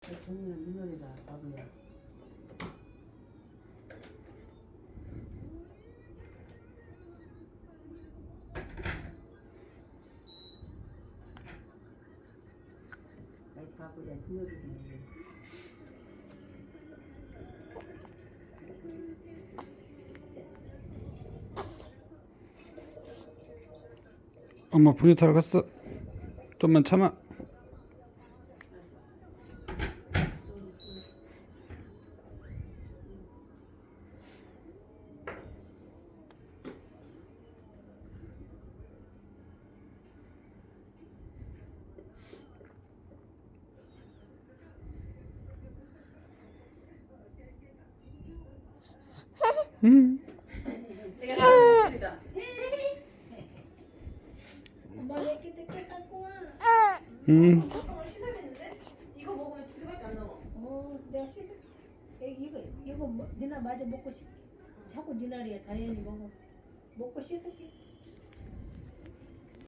정리는 민원이다 바보야 바보야 민원이네 엄마 분유 타러 갔어. 좀만 참아. 엄마 왜 이렇게 늦게 갖고 와? 음. 잠깐만 씻어야겠는데? 이거 먹으면 두 개밖에 안 남아. 어, 내가 씻을. 에, 이거 이거 뭐, 니나 마저 먹고 싶. 자꾸 니나리야 다현이 먹어. 먹고 씻을게.